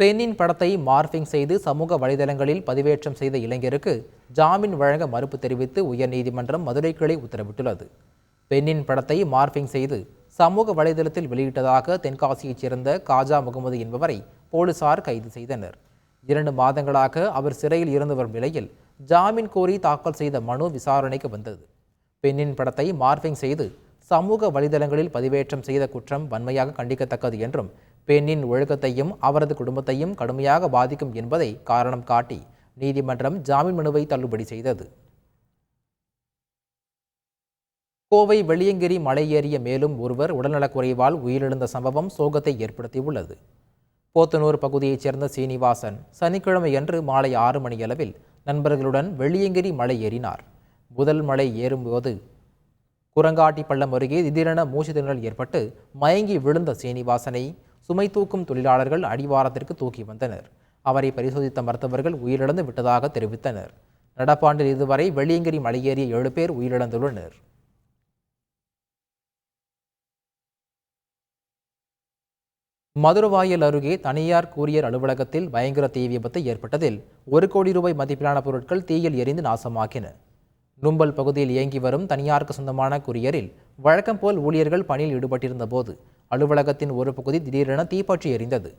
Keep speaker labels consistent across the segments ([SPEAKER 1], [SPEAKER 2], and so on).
[SPEAKER 1] பெண்ணின் படத்தை மார்பிங் செய்து சமூக வலைதளங்களில் பதிவேற்றம் செய்த இளைஞருக்கு ஜாமீன் வழங்க மறுப்பு தெரிவித்து உயர்நீதிமன்றம் மதுரை கிளை உத்தரவிட்டுள்ளது. பெண்ணின் படத்தை மார்பிங் செய்து சமூக வலைதளத்தில் வெளியிட்டதாக தென்காசியைச் சேர்ந்த காஜா முகமது என்பவரை போலீசார் கைது செய்தனர். இரண்டு மாதங்களாக அவர் சிறையில் இருந்து வரும் நிலையில் ஜாமீன் கோரி தாக்கல் செய்த மனு விசாரணைக்கு வந்தது. பெண்ணின் படத்தை மார்பிங் செய்து சமூக வலைதளங்களில் பதிவேற்றம் செய்த குற்றம் வன்மையாக கண்டிக்கத்தக்கது என்றும் பெண்ணின் ஒழுக்கத்தையும் அவரது குடும்பத்தையும் கடுமையாக பாதிக்கும் என்பதை காரணம் காட்டி நீதிமன்றம் ஜாமீன் மனுவை தள்ளுபடி செய்தது. கோவை வெளியங்கிரி மலை ஏறிய மேலும் ஒருவர் உடல்நலக்குறைவால் உயிரிழந்த சம்பவம் சோகத்தை ஏற்படுத்தியுள்ளது. போத்தனூர் பகுதியைச் சேர்ந்த சீனிவாசன் சனிக்கிழமையன்று மாலை ஆறு மணியளவில் நண்பர்களுடன் வெளியங்கிரி மலை ஏறினார். முதல் மலை ஏறும்போது குரங்காட்டி பள்ளம் அருகே திடீரென மூச்சு திணறல் ஏற்பட்டு மயங்கி விழுந்த சீனிவாசனை சுமை தூக்கும் தொழிலாளர்கள் அடிவாரத்திற்கு தூக்கி வந்தனர். அவரை பரிசோதித்த மருத்துவர்கள் உயிரிழந்து விட்டதாக தெரிவித்தனர். நடப்பாண்டில் இதுவரை வெளியங்கிரி மலையேறிய ஏழு பேர் உயிரிழந்துள்ளனர். மதுரவாயல் அருகே தனியார் கூரியர் அலுவலகத்தில் பயங்கர தீ விபத்து ஏற்பட்டதில் ஒரு கோடி ரூபாய் மதிப்பிலான பொருட்கள் தீயில் எரிந்து நாசமாக்கின. நும்பல் பகுதியில் இயங்கி வரும் தனியாருக்கு சொந்தமான கூரியரில் வழக்கம் போல் ஊழியர்கள் பணியில் ஈடுபட்டிருந்த போது அலுவலகத்தின் ஒரு பகுதி திடீரென தீப்பற்றி எரிந்தது.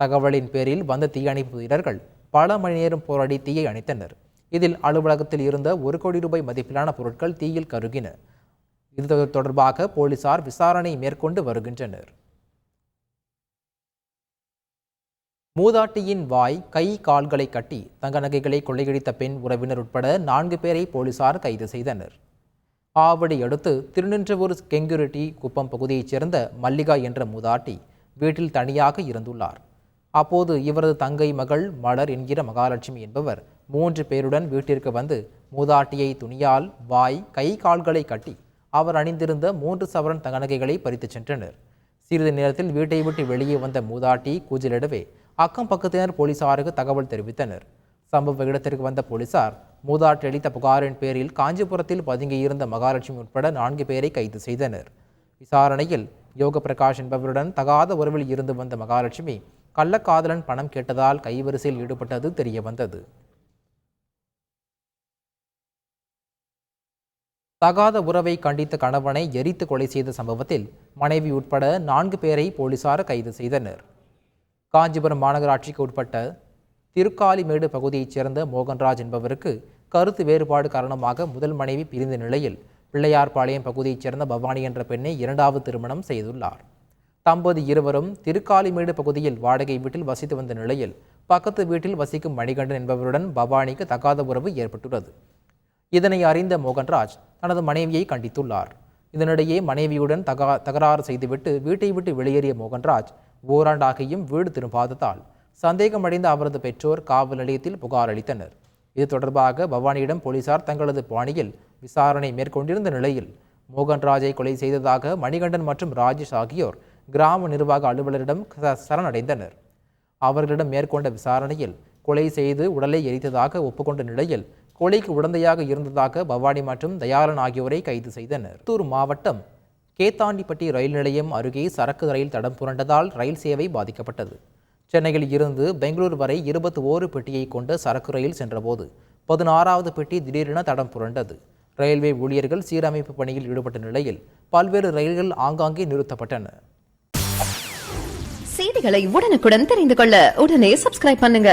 [SPEAKER 1] தகவலின் பேரில் வந்த தீயணைப்பு வீரர்கள் பல மணி நேரம் போராடி தீயை அணைத்தனர். இதில் அலுவலகத்தில் இருந்த ஒரு கோடி ரூபாய் மதிப்பிலான பொருட்கள் தீயில் கருகின. இது தொடர்பாக போலீசார் விசாரணை மேற்கொண்டு வருகின்றனர். மூதாட்டியின் வாய் கை கால்களை கட்டி தங்க நகைகளை கொள்ளையடித்த பெண் உறவினர் உட்பட நான்கு பேரை போலீசார் கைது செய்தனர். ஆவடி அடுத்து திருநின்றவூர் கெங்குரெட்டி குப்பம் பகுதியைச் சேர்ந்த மல்லிகா என்ற மூதாட்டி வீட்டில் தனியாக இருந்துள்ளார். அப்போது இவரது தங்கை மகள் மலர் என்கிற மகாலட்சுமி என்பவர் மூன்று பேருடன் வீட்டிற்கு வந்து மூதாட்டியை துணியால் வாய் கை கால்களை கட்டி அவர் அணிந்திருந்த மூன்று சவரன் தங்கநகைகளை பறித்துச் சென்றனர். சிறிது நேரத்தில் வீட்டை விட்டு வெளியே வந்த மூதாட்டி கூச்சலிடவே அக்கம் பக்கத்தினர் போலீசாருக்கு தகவல் தெரிவித்தனர். சம்பவ இடத்திற்கு வந்த போலீசார் மூதாட்டி அளித்த புகாரின் பேரில் காஞ்சிபுரத்தில் பதுங்கியிருந்த மகாலட்சுமி உட்பட நான்கு பேரை கைது செய்தனர். விசாரணையில் யோக பிரகாஷ் என்பவருடன் தகாத உறவில் இருந்து வந்த மகாலட்சுமி கள்ளக்காதலன் பணம் கேட்டதால் கைவரிசையில் ஈடுபட்டது தெரிய வந்தது தகாத உறவை கண்டித்த கணவனை எரித்து கொலை செய்த சம்பவத்தில் மனைவி உட்பட நான்கு பேரை போலீசார் கைது செய்தனர். காஞ்சிபுரம் மாநகராட்சிக்கு உட்பட்ட திருக்காலிமேடு பகுதியைச் சேர்ந்த மோகன்ராஜ் என்பவருக்கு கருத்து வேறுபாடு காரணமாக முதல் மனைவி பிரிந்த நிலையில் பிள்ளையார்பாளையம் பகுதியைச் சேர்ந்த பவானி என்ற பெண்ணை இரண்டாவது திருமணம் செய்துள்ளார். தம்பதி இருவரும் திருக்காலிமேடு பகுதியில் வாடகை வீட்டில் வசித்து வந்த நிலையில் பக்கத்து வீட்டில் வசிக்கும் மணிகண்டன் என்பவருடன் பவானிக்கு தகாத உறவு ஏற்பட்டுள்ளது. இதனை அறிந்த மோகன்ராஜ் தனது மனைவியை கண்டித்துள்ளார். இதனிடையே மனைவியுடன் தகா தகராறு செய்துவிட்டு வீட்டை விட்டு வெளியேறிய மோகன்ராஜ் ஓராண்டாகியும் வீடு திரும்பாததால் சந்தேகமடைந்த அவரது பெற்றோர் காவல் நிலையத்தில் புகார் அளித்தனர். இது தொடர்பாக பவானியிடம் போலீசார் தங்களது பாணியில் விசாரணை மேற்கொண்டிருந்த நிலையில் மோகன்ராஜை கொலை செய்ததாக மணிகண்டன் மற்றும் ராஜேஷ் ஆகியோர் கிராம நிர்வாக அலுவலரிடம் ச- சரணடைந்தனர். அவர்களிடம் மேற்கொண்ட விசாரணையில் கொலை செய்து உடலை எரித்ததாக ஒப்புக்கொண்ட நிலையில் கொலைக்கு உடந்தையாக இருந்ததாக பவானி மற்றும் தயாளன் ஆகியோரை கைது செய்தனர். தூர் மாவட்டம் கேத்தாண்டிப்பட்டி ரயில் நிலையம் அருகே சரக்கு ரயில் தடம் புரண்டதால் ரயில் சேவை பாதிக்கப்பட்டது. சென்னையில் இருந்து பெங்களூர் வரை இருபத்தி ஓரு பெட்டியை கொண்ட சரக்கு ரயில் சென்றபோது பதினாறாவது பெட்டி திடீரென தடம் புரண்டது. ரயில்வே ஊழியர்கள் சீரமைப்பு பணியில் ஈடுபட்ட நிலையில் பல்வேறு ரயில்கள் ஆங்காங்கே நிறுத்தப்பட்டன.
[SPEAKER 2] செய்திகளை உடனுக்குடன் தெரிந்து கொள்ள உடனே சப்ஸ்கிரைப் பண்ணுங்க.